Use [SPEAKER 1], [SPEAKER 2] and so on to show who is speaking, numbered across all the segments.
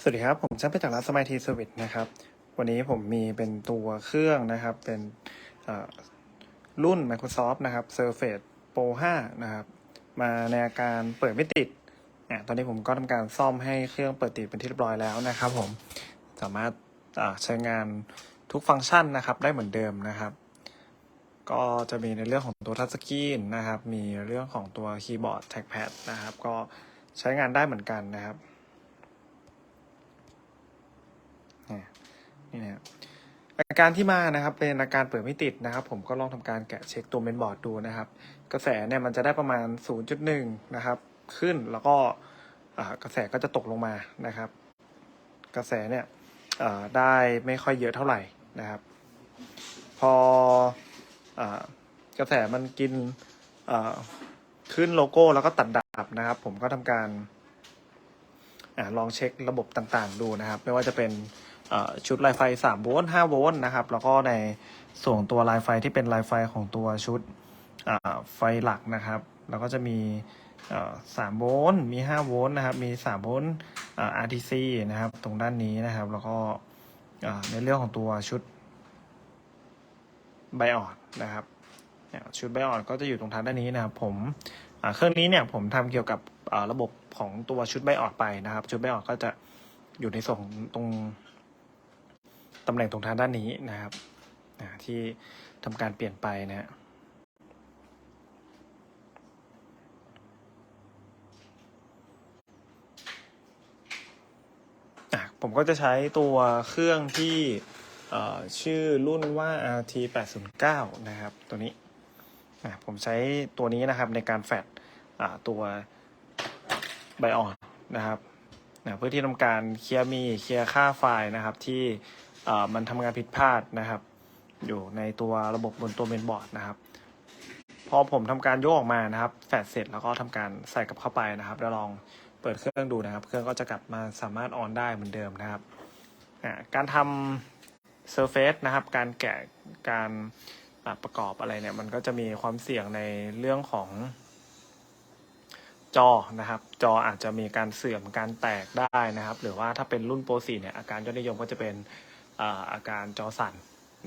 [SPEAKER 1] สวัสดีครับ ผมช่างไปจากร้านสมัยทีเซอร์วิสนะครับ วันนี้ผมมีเป็นตัวเครื่องนะครับ เป็นรุ่น Microsoft นะครับ Surface Pro 5 นะครับ มาในอาการเปิดไม่ติดอะตอนนี้ผมก็ทำการซ่อมให้เครื่องเปิดติดเป็นที่เรียบร้อยแล้วนะครับผม สามารถใช้งานทุกฟังก์ชันนะครับ ได้เหมือนเดิมนะครับ ก็จะมีในเรื่องของตัวทัชสกรีนนะครับ มีเรื่องของตัวคีย์บอร์ดแท็กแพดนะครับ ก็ใช้งานได้เหมือนกันนะครับ เนี่นะครับอาการที่มานะครับเป็นอาการเปิดไม่ติดนะครับ ผมก็ลองทำการแกะเช็คตัวเมนบอร์ดดูนะครับ กระแสเนี่ยมันจะได้ประมาณ 0.1 นะครับ ขึ้นแล้วก็กระแสก็จะตกลงมานะครับ กระแสเนี่ยได้ไม่ค่อยเยอะเท่าไหร่นะครับ พออกระแสมันกินขึ้นโลโก้แล้วก็ตัดดับนะครับ ผมก็ทำการอลองเช็คระบบต่างๆ ดูนะครับ ไม่ว่าจะเป็น ชุดลายไฟ3โวลต์5โวลต์นะครับ แล้วก็ในส่วนตัวลายไฟที่เป็นลายไฟของตัวชุดไฟหลักนะครับ แล้วก็จะมี3โวลต์มี 5 โวลต์นะครับ มี3โวลต์อ่า RTC นะครับ ตรงด้านนี้นะครับ แล้วก็ในเรื่องของตัวชุดไบออดนะครับชุดไบออดก็จะอยู่ตรงทางด้านนี้นะครับ ผมเครื่องนี้เนี่ยผมทำเกี่ยวกับระบบของตัวชุดไบออดไปนะครับ ชุดไบออดก็จะอยู่ในส่วนของตรง ตำแหน่งตรงทางด้านนี้นะครับที่ทำการเปลี่ยนไปนะฮะผมก็จะใช้ตัวเครื่องที่ชื่อรุ่นว่า RT 809นะครับ ตัวนี้อะผมใช้ตัวนี้นะครับในการแฟดตัวไบออนนะครับนะเพื่อที่ทำการเคลียร์มีเคลียร์ค่าไฟล์นะครับที่ มันทำงานผิดพลาดนะครับ อยู่ในตัวระบบบนตัวเมนบอร์ดนะครับ พอผมทำการโยกออกมานะครับ แฟดเสร็จแล้วก็ทำการใส่กลับเข้าไปนะครับแล้วลองเปิดเครื่องดูนะครับ เครื่องก็จะกลับมาสามารถออนได้เหมือนเดิมนะครับการทำเซอร์เฟซนะครับ การแกะการประกอบอะไรเนี่ย มันก็จะมีความเสี่ยงในเรื่องของจอนะครับ จออาจจะมีการเสื่อมการแตกได้นะครับ หรือว่าถ้าเป็นรุ่นโปร4เนี่ยอาการยอดนิยมก็จะเป็น อาการจอสั่น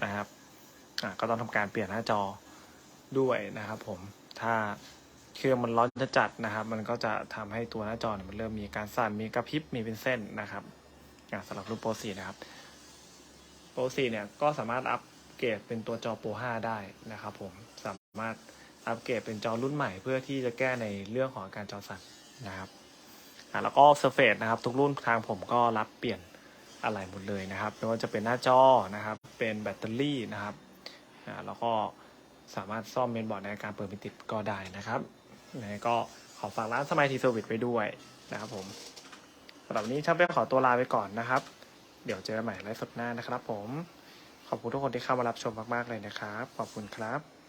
[SPEAKER 1] นะครับก็ต้องทำการเปลี่ยนหน้าจอด้วยนะครับ ผมถ้าเครื่องมันร้อนจะจัดนะครับ มันก็จะทำให้ตัวหน้าจอเนี่ยมันเริ่มมีการสั่นมีกระพริบมีเป็นเส้นนะครับอ่าสำหรับรุ่นโปร4นะครับโปร4เนี่ยก็สามารถอัปเกรดเป็นตัวจอโปร5ได้นะครับผมสามารถอัปเกรดเป็นจอรุ่นใหม่เพื่อที่จะแก้ในเรื่องของการจอสั่นนะครับแล้วก็ Surface นะครับ ทุกรุ่นทางผมก็รับเปลี่ยน อะไรหมดเลยนะครับไม่ว่าจะเป็นหน้าจอนะครับ เป็นแบตเตอรี่นะครับแล้วก็สามารถซ่อมเมนบอร์ดในการเปิดไม่ติดก็ได้นะครับยังไงก็ขอฝากร้านสมัยทีเซอร์วิสไปด้วยนะครับผมสำหรับวันนี้ช่างเป้ขอตัวลาไปก่อนนะครับ เดี๋ยวเจอกันใหม่ไลฟ์สดหน้านะครับผม ขอบคุณทุกคนที่เข้ามารับชมมาก ๆ เลยนะครับ ขอบคุณครับ